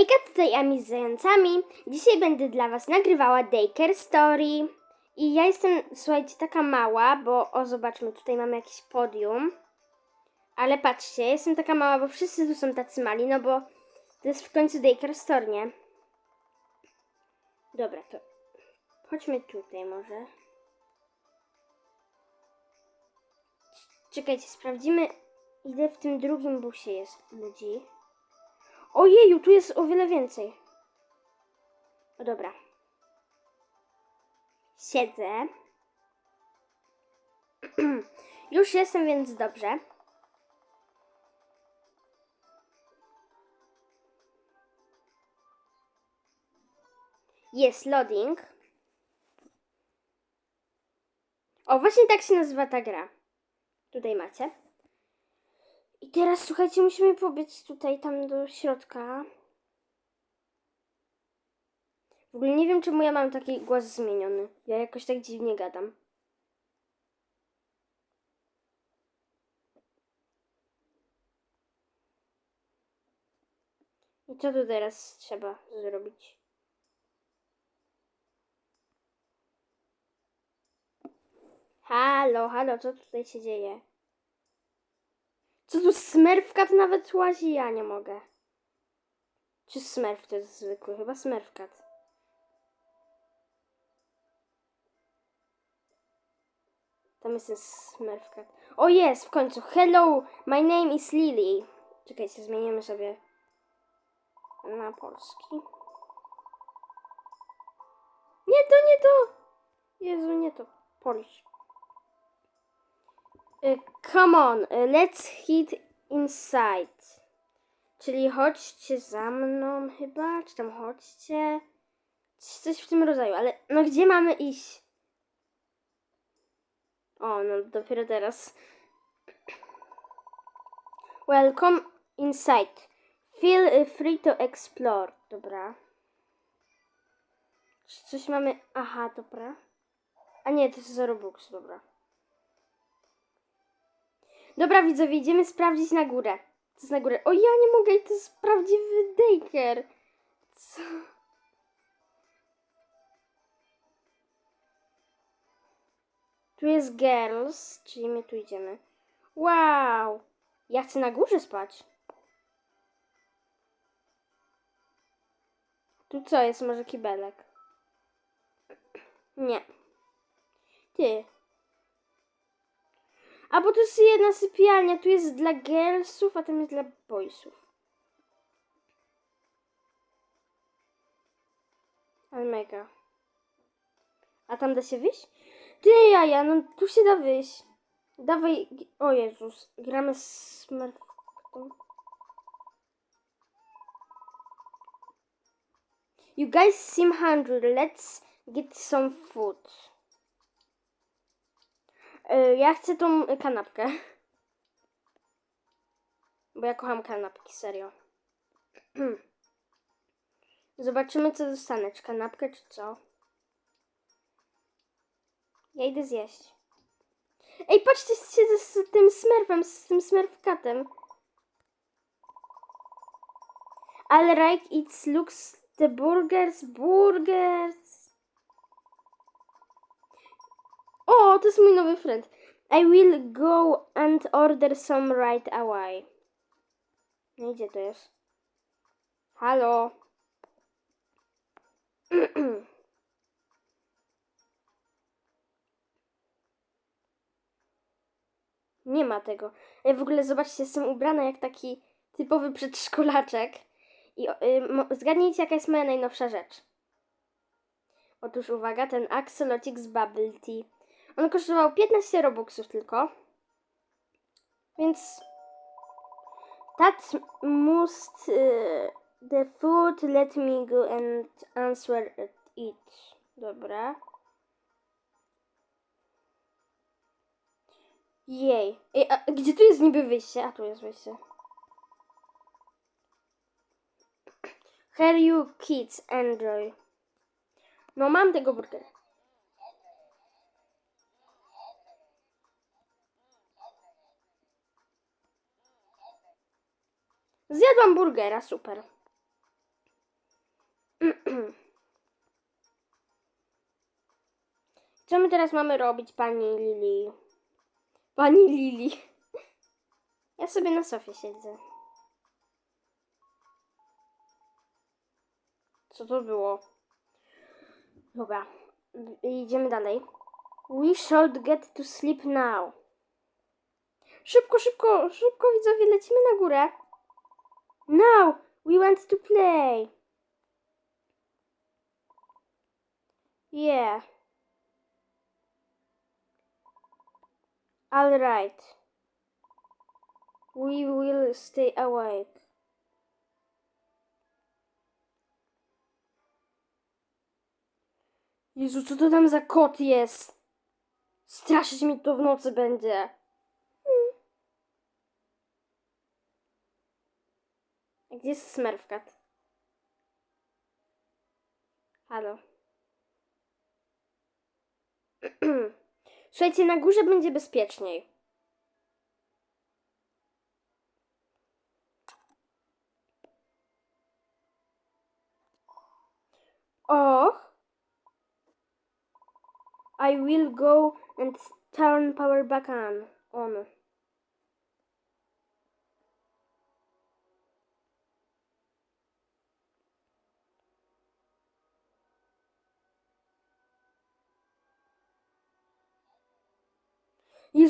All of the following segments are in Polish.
Hejka, tutaj Ami z zającami. Dzisiaj będę dla Was nagrywała Daycare Story. I ja jestem, słuchajcie, taka mała, bo o, zobaczmy, tutaj mamy jakieś podium. Ale patrzcie, jestem taka mała, bo wszyscy tu są tacy mali, no bo to jest w końcu Daycare Store, nie? Dobra, to chodźmy tutaj może. Czekajcie, sprawdzimy, ile w tym drugim busie jest ludzi. Ojeju, tu jest o wiele więcej. O dobra. Siedzę. Już jestem, więc dobrze. Jest loading. O, właśnie tak się nazywa ta gra. Tutaj macie. I teraz słuchajcie, musimy pobiec tutaj, tam do środka. W ogóle nie wiem, czemu ja mam taki głos zmieniony. Ja jakoś tak dziwnie gadam. I co tu teraz trzeba zrobić? Halo, halo, co tutaj się dzieje? Co tu smerfkat nawet łazi? Ja nie mogę. Czy smerf to jest zwykły? Chyba smerfkat. Tam jest ten smerfkat. O jest, w końcu. Hello, my name is Lily. Czekajcie, zmienimy sobie na polski. Nie to, nie to. Jezu, nie to. Polish. Y, Come on, y, let's hit inside. Czyli chodźcie za mną chyba, czy tam chodźcie. Coś- w tym rodzaju, ale no gdzie mamy iść? O, no dopiero teraz. Welcome inside. Feel y, free to explore. Dobra. Czy coś mamy... Aha, dobra. A nie, to jest za Robux, dobra. Dobra, widzowie, idziemy sprawdzić na górę. Co jest na górę? O, ja nie mogę, to jest prawdziwy daycare. Co? Tu jest girls, czyli my tu idziemy. Wow! Ja chcę na górze spać. Tu co jest? Może kibelek? Nie. Ty. A bo to jest jedna sypialnia, tu jest dla girlsów, a tam jest dla boysów. Ale mega. A tam da się wyjść? Ty jaja, no tu się da wyjść. Dawaj, o Jezus, gramy z Smurfką. You guys seem hungry, let's get some food. Y, Ja chcę tą kanapkę. Bo ja kocham kanapki, serio. Zobaczymy, co dostanę. Czy kanapkę, czy co? Ja idę zjeść. Ej, patrzcie, siedzę z tym smurfem, z tym smurfkatem. Ale like it looks the burgers, burgers. O, to jest mój nowy friend. I will go and order some right away. No gdzie to jest? Halo? Nie ma tego. Ej, w ogóle zobaczcie, jestem ubrana jak taki typowy przedszkolaczek. I y, zgadnijcie, jaka jest moja najnowsza rzecz. Otóż uwaga, ten Axolotix Bubble Tea. On kosztował 15 robuxów tylko. Więc that must y, the food let me go and answer it. Dobra. Jej. Ej, a gdzie tu jest niby wyjście? A tu jest wyjście. Here you kids enjoy. No mam tego burgera. Zjadłam burgera, super. Co my teraz mamy robić, pani Lili? Pani Lili. Ja sobie na sofie siedzę. Co to było? Dobra, idziemy dalej. We should get to sleep now. Szybko, szybko, szybko widzowie, lecimy na górę. Now, we want to play. Yeah. All right. We will stay awake. Jezu, co to tam za kot jest? Straszyć mi to w nocy będzie. Gdzie jest Smurfcat? Halo. Słuchajcie, na górze będzie bezpieczniej. Och. I will go and turn power back on. On.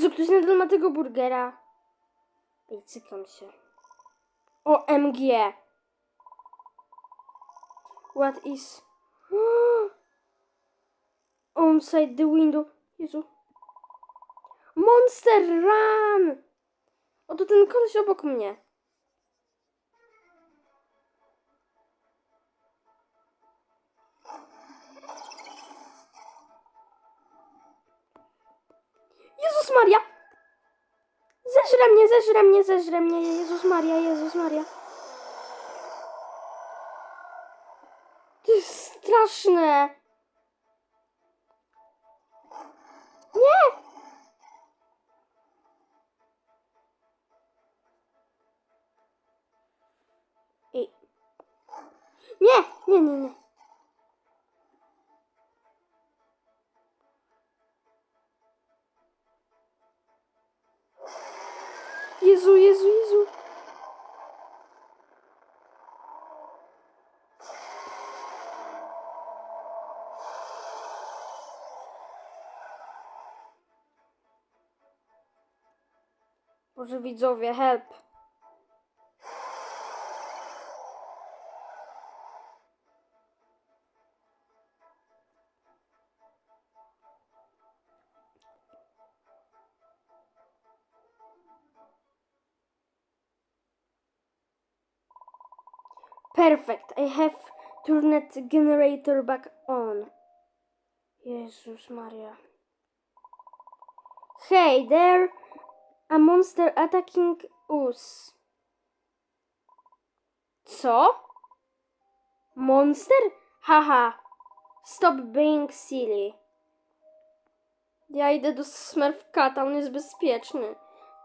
Jezu, ktoś nadal ma tego burgera. Ej, cykam się. OMG. What is... Onside the window. Jezu. Monster run! Oto ten koleś obok mnie. Jezus Maria! Zeżre mnie, zeżre mnie, zeżre mnie. Jezus Maria, Jezus Maria. To jest straszne. Nie! Ej. Nie, nie, nie, nie. Boże widzowie, help. Perfect. I have turned generator back on. Jezus Maria. Hey there, a monster attacking us. Co? Monster? Haha. Stop being silly. Ja idę do Smurfcata, on jest bezpieczny.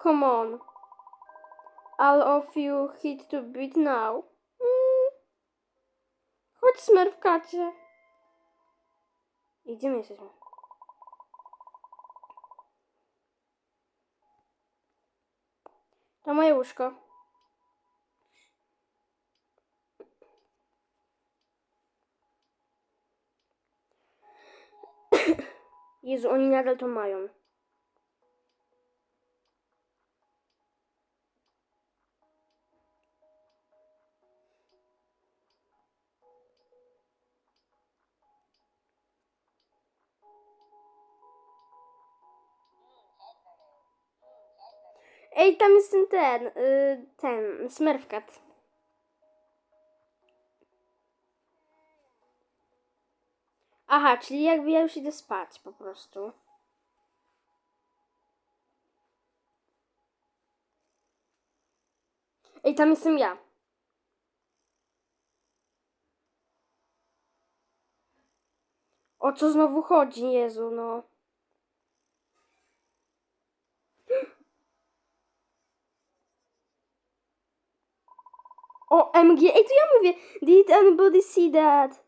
Come on. All of you hit to beat now. Mm. Chodź Smurfcacie. I Gdzie my jesteśmy? To moje łóżko. Jezu, oni nadal to mają. Ej, tam jest ten, ten, y, ten. Aha, czyli jakby ja już idę spać po prostu. Ej, tam jestem ja. O co znowu chodzi, Jezu, no. OMG, ej, to ja mówię. Did anybody see that?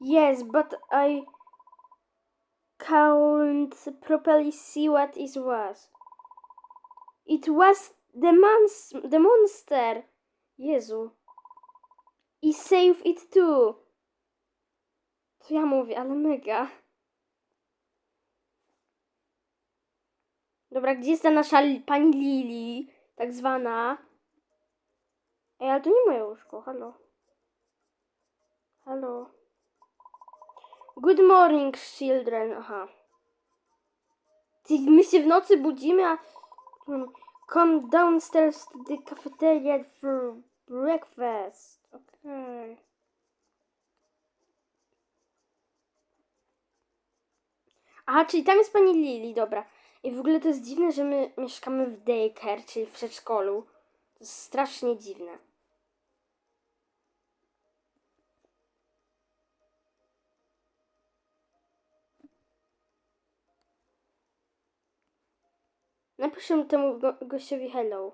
Yes, but I can't properly see what it was. It was the, mons- the monster. Jezu. I save it too. To ja mówię, ale mega. Dobra, gdzie jest ta nasza pani Lili? Tak zwana. Ej, ale to nie moje łóżko, halo. Halo. Good morning, children. Aha. My się w nocy budzimy, a... Hmm, Come downstairs to the cafeteria for breakfast. Okej. Aha, czyli tam jest pani Lili, dobra. I w ogóle to jest dziwne, że my mieszkamy w daycare, czyli w przedszkolu. To jest strasznie dziwne. Napiszę temu go gościowi hello.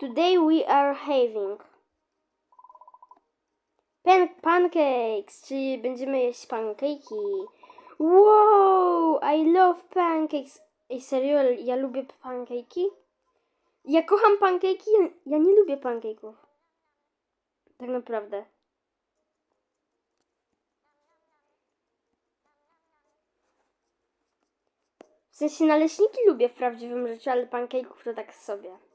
Today we are having pan pancakes, czyli będziemy jeść pancake'i. Wow, I love pancakes. Ej, serio, ja lubię pancake'i? Ja kocham pancake'i, ja, ja nie lubię pancake'ów. Tak naprawdę. W sensie naleśniki lubię w prawdziwym życiu, ale pancake'ów to tak sobie.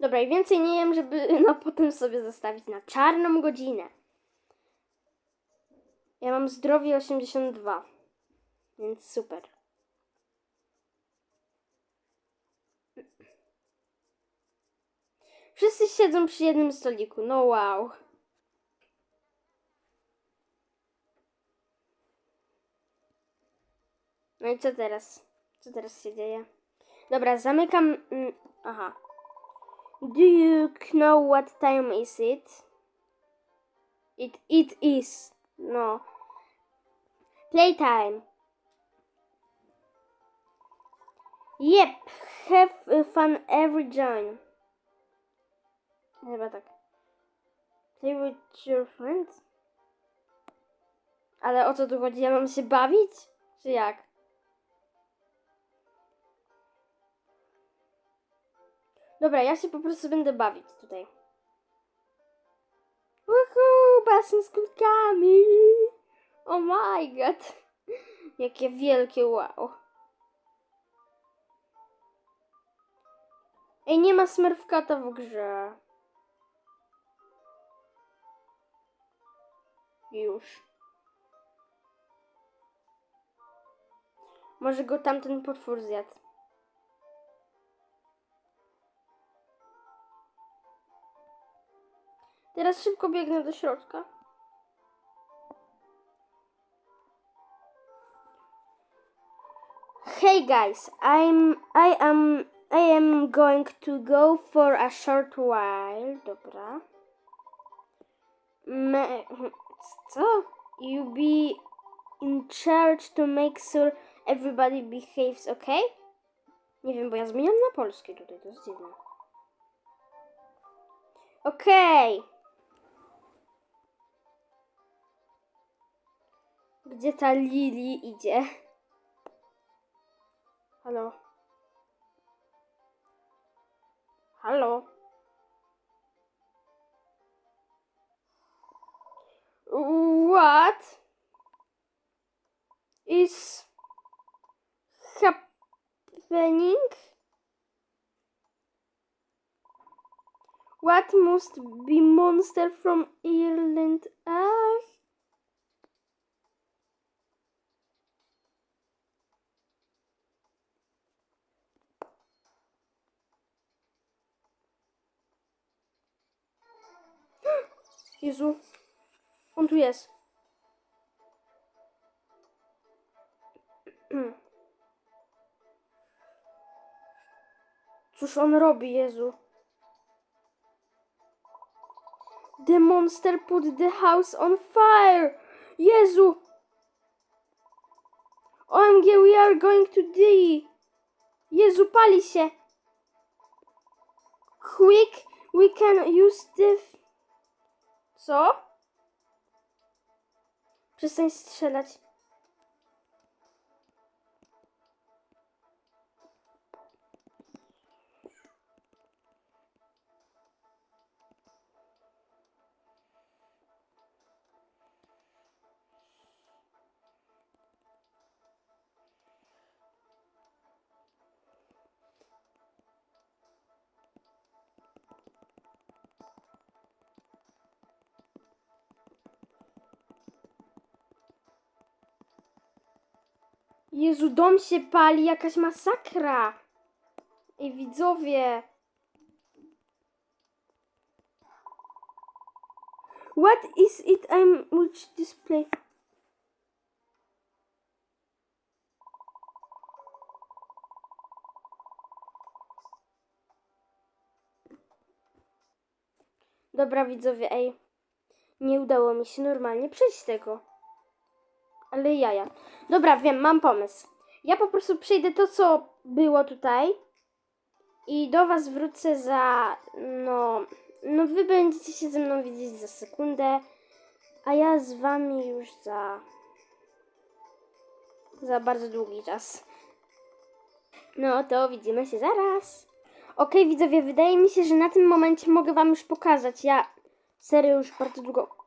Dobra, i więcej nie jem, żeby no potem sobie zostawić na czarną godzinę. Ja mam zdrowie 82, więc super. Wszyscy siedzą przy jednym stoliku, no wow. No i co teraz? Co teraz się dzieje? Dobra, zamykam. mm, Aha. Do you know what time is it? It it is. No. Playtime. Yep. Have fun every join. Chyba tak. Play with your friends? Ale o co tu chodzi? Ja mam się bawić? Czy jak? Dobra, ja się po prostu będę bawić tutaj. Uhu, basen z kulkami. Oh my god. Jakie wielkie wow. Ej, nie ma smerfkata w grze. Już. Może go tamten potwór zjadł. Teraz szybko biegnę do środka. Hey guys, I'm I am I am going to go for a short while. Dobra. Me, co? You be in charge to make sure everybody behaves okay? Nie wiem, bo ja zmieniam na polskie tutaj, to jest dziwne. Okej. Gdzie ta Lili idzie? Halo? Halo? What is happening? What must be monster from Ireland? Ach. Jezu, on tu jest. Cóż on robi, Jezu? The monster put the house on fire! Jezu! OMG, we are going to die! Jezu, pali się! Quick, we can use the... Co? Przestań strzelać. Jezu, dom się pali, jakaś masakra. Ej, widzowie. What is it I'm which display? Dobra, widzowie, ej. Nie udało mi się normalnie przejść tego. Ale jaja. Dobra, wiem, mam pomysł. Ja po prostu przejdę to, co było tutaj i do was wrócę za, no, no wy będziecie się ze mną widzieć za sekundę, a ja z wami już za, za bardzo długi czas. No to widzimy się zaraz. Okej, widzowie, wydaje mi się, że na tym momencie mogę wam już pokazać. Ja serio już bardzo długo